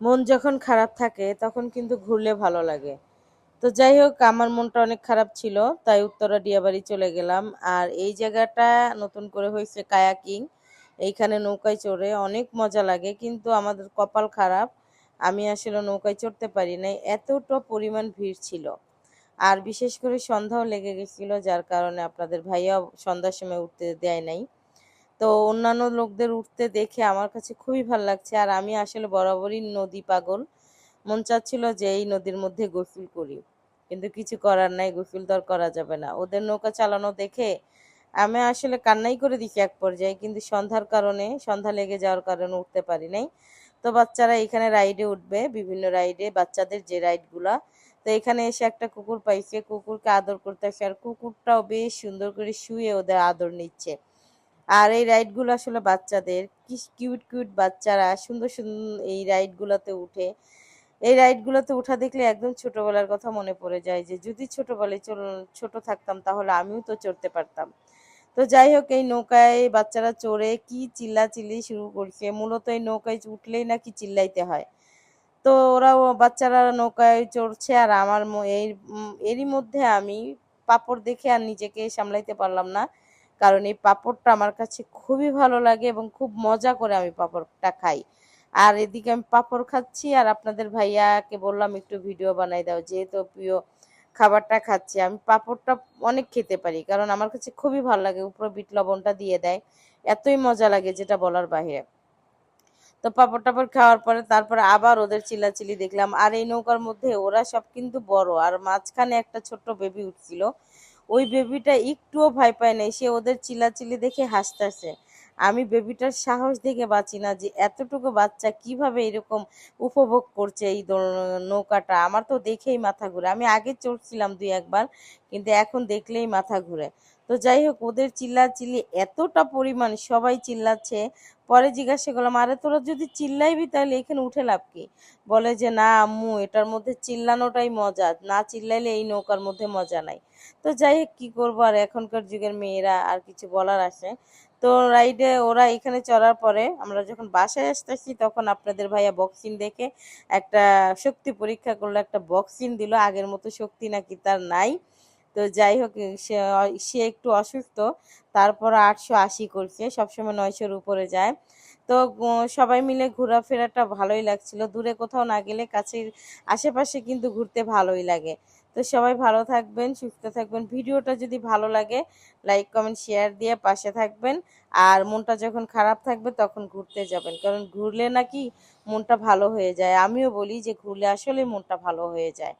মন যখন খারাপ থাকে, তখন কিন্তু ঘুরলে ভালো লাগে। তো যাই হোক, আমার মনটা অনেক খারাপ ছিল, তাই উত্তরা ডিয়াবাড়ি চলে গেলাম। আর এই জায়গাটা নতুন করে হয়েছে কায়াকিং। এইখানে নৌকায় চড়ে অনেক মজা লাগে, কিন্তু আমাদের কপাল খারাপ। আমি আসলে নৌকায় চড়তে পারি নাই, এতটা পরিমাণ ভিড় ছিল। আর বিশেষ করে সন্ধ্যাও লেগে গেছিল, যার কারণে আপনাদের ভাইয়া সন্ধ্যার সময় উঠতে দেয় নাই। তো অন্যান্য লোকদের উঠতে দেখে আমার কাছে খুবই ভালো লাগছে। আর আমি আসলে বরাবরই নদী পাগল। মন চাচ্ছিল যে এই নদীর মধ্যে গোসল করি। কিন্তু কিছু করার নাই গোসল তো আর করা যাবে না। ওদের নৌকা চালানো দেখে আমি আসলে কান্নাই করে দিচ্ছি এক পর্যায়ে। কিন্তু সন্ধ্যার কারণে, সন্ধ্যা লেগে যাওয়ার কারণে উঠতে পারি নাই। তো বাচ্চারা এখানে রাইডে উঠবে, বিভিন্ন রাইডে, বাচ্চাদের যে রাইডগুলা। তো এখানে এসে একটা কুকুর পাইছে। কুকুরকে আদর করতে আসে। আর কুকুরটাও বেশ সুন্দর করে শুয়ে ওদের আদর নিচ্ছে। আর এই রাইডগুলো আসলে বাচ্চাদের, কি কিউট কিউট বাচ্চারা সুন্দর সুন্দর এই রাইডগুলোতে উঠে। এই রাইডগুলোতে উঠা দেখলে একদম ছোটবেলার কথা মনে পড়ে যায় যে, যদি ছোটবেলায় ছোট থাকতাম তাহলে আমিও তো চড়তে পারতাম। তো যাই হোক, এই নৌকায় বাচ্চারা চড়ে কি চিল্লাচিল্লি শুরু করছে। মূলত এই নৌকায় উঠলেই নাকি চিল্লাইতে হয়। তো ওরা বাচ্চারা নৌকায় চড়ছে আর আমার এই এরই মধ্যে আমি পাপড় দেখে আর নিজেকে সামলাইতে পারলাম না। কারণ এই পাপড়টা আমার কাছে খুবই ভালো লাগে এবং খুব মজা করে আমি পাপড়টা খাই। আর এদিকে আমি পাপড় খাচ্ছি আর আপনাদের ভাইয়াকে বললাম, একটু ভিডিও বানাই দাও, যেহেতু প্রিয় খাবারটা খাচ্ছি। আমি পাপড়টা অনেক খেতে পারি, কারণ আমার কাছে খুবই ভালো লাগে, উপরে বিট লবণটা দিয়ে দেয়। এতই মজা লাগে যেটা বলার বাহিরে। তো পাপড় টাপড় খাওয়ার পরে তারপরে আবার ওদের চিল্লাচিল্লি দেখলাম, আর এই নৌকার মধ্যে ওরা সব কিন্তু বড়। আর মাঝখানে একটা ছোট্ট বেবি উঠছিল ওই বেবিটা একটুও ভয় পায় নাই, সে ওদের চিলাচিলি দেখে হাসতেছে। আমি বেবিটার সাহস দেখে বাঁচি না যে এতটুকু বাচ্চা কীভাবে এরকম উপভোগ করছে এই নৌকাটা। আমার তো দেখেই মাথা ঘুরে। আমি আগে চড়ছিলাম দুই একবার, কিন্তু এখন দেখলেই মাথা ঘুরে। তো যাই হোক ওদের চিল্লাচিল্লি এতটা পরিমাণ সবাই চিল্লাচ্ছে। পরে জিজ্ঞাসা করলাম, আরে তোরা যদি চিল্লাইবি তাহলে এখানে উঠে লাভ কি? বলে যে, না আম্মু, এটার মধ্যে চিল্লানোটাই মজা। না চিল্লাইলে এই নৌকার মধ্যে মজা নাই। তো যাই হোক কী করব আর এখনকার যুগের মেয়েরা আর কিছু বলার আসে তো রাইডে ওরা এখানে চড়ার পরে আমরা যখন বাসায় আসতেছি, তখন আপনাদের ভাইয়া বক্সিং দেখে একটা শক্তি পরীক্ষা করল, একটা বক্সিং দিল। আগের মতো শক্তি নাকি তার নাই। তো যাই হোক, সে সে একটু অসুস্থ, তারপর আটশো আশি করছে, সবসময় নয়শোর উপরে যায়। তো সবাই মিলে ঘোরাফেরাটা ভালোই লাগছিল। দূরে কোথাও না গেলে কাছের আশেপাশে কিন্তু ঘুরতে ভালোই লাগে। তো সবাই ভালো থাকবেন, সুস্থ থাকবেন। ভিডিওটা যদি ভালো লাগে, লাইক, কমেন্ট, শেয়ার দিয়ে পাশে থাকবেন। আর মনটা যখন খারাপ থাকবে, তখন ঘুরতে যাবেন। কারণ ঘুরলে নাকি মনটা ভালো হয়ে যায়। আমিও বলি যে, ঘুরলে আসলে মনটা ভালো হয়ে যায়।